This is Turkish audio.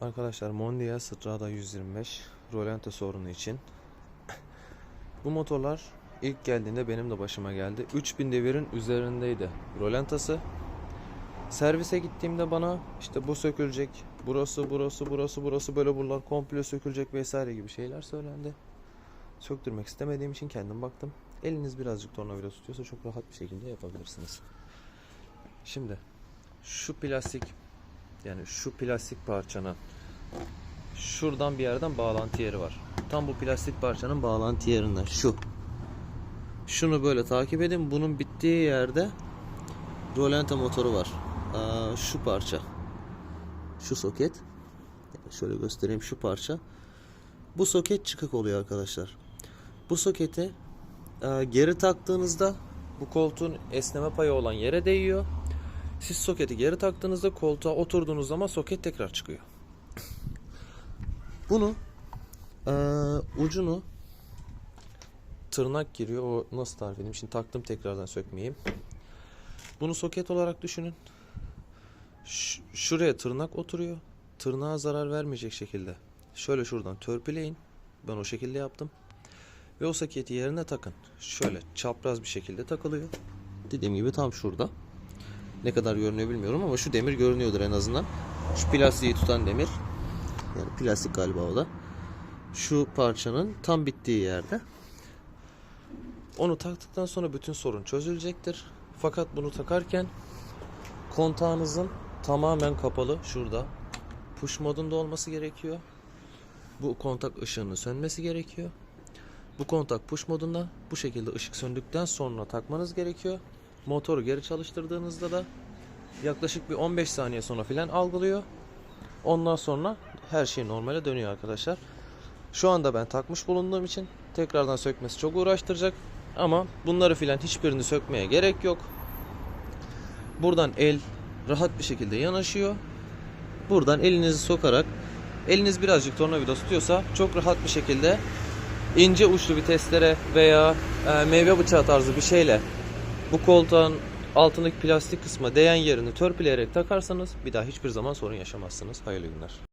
Arkadaşlar Mondial Strada 125 rolante sorunu için bu motorlar ilk geldiğinde benim de başıma geldi. 3000 devirin üzerindeydi rolantası. Servise gittiğimde bana işte bu sökülecek, burası, burası, burası, burası böyle buralar komple sökülecek vesaire gibi şeyler söylendi. Söktürmek istemediğim için kendim baktım. Eliniz birazcık tornavida tutuyorsa çok rahat bir şekilde yapabilirsiniz. Şimdi şu plastik yani şu plastik parçanın şuradan bir yerden bağlantı yeri var. Tam bu plastik parçanın bağlantı yerinden şu. Şunu böyle takip edin. Bunun bittiği yerde rolante motoru var. Aa, şu parça. Şu soket. Şöyle göstereyim şu parça. Bu soket çıkık oluyor arkadaşlar. Bu soketi e, geri taktığınızda bu koltuğun esneme payı olan yere değiyor. Siz soketi geri taktığınızda koltuğa oturduğunuz zaman soket tekrar çıkıyor. Bunu eee, ucunu tırnak giriyor. O nasıl tarif edeyim? Şimdi taktım tekrardan sökmeyeyim. Bunu soket olarak düşünün. Ş- şuraya tırnak oturuyor. Tırnağa zarar vermeyecek şekilde. Şöyle şuradan törpüleyin. Ben o şekilde yaptım. Ve o soketi yerine takın. Şöyle çapraz bir şekilde takılıyor. Dediğim gibi tam şurada. Ne kadar görünüyor bilmiyorum ama şu demir görünüyordur en azından. Şu plastiği tutan demir. Yani plastik galiba o da. Şu parçanın tam bittiği yerde. Onu taktıktan sonra bütün sorun çözülecektir. Fakat bunu takarken kontağınızın tamamen kapalı şurada. Push modunda olması gerekiyor. Bu kontak ışığının sönmesi gerekiyor. Bu kontak push modunda bu şekilde ışık söndükten sonra takmanız gerekiyor. Motoru geri çalıştırdığınızda da yaklaşık bir 15 saniye sonra filan algılıyor. Ondan sonra her şey normale dönüyor arkadaşlar. Şu anda ben takmış bulunduğum için tekrardan sökmesi çok uğraştıracak. Ama bunları filan hiçbirini sökmeye gerek yok. Buradan el rahat bir şekilde yanaşıyor. Buradan elinizi sokarak eliniz birazcık tornavida tutuyorsa çok rahat bir şekilde ince uçlu bir testere veya e, meyve bıçağı tarzı bir şeyle bu koltuğun altındaki plastik kısma değen yerini törpüleyerek takarsanız bir daha hiçbir zaman sorun yaşamazsınız. Hayırlı günler.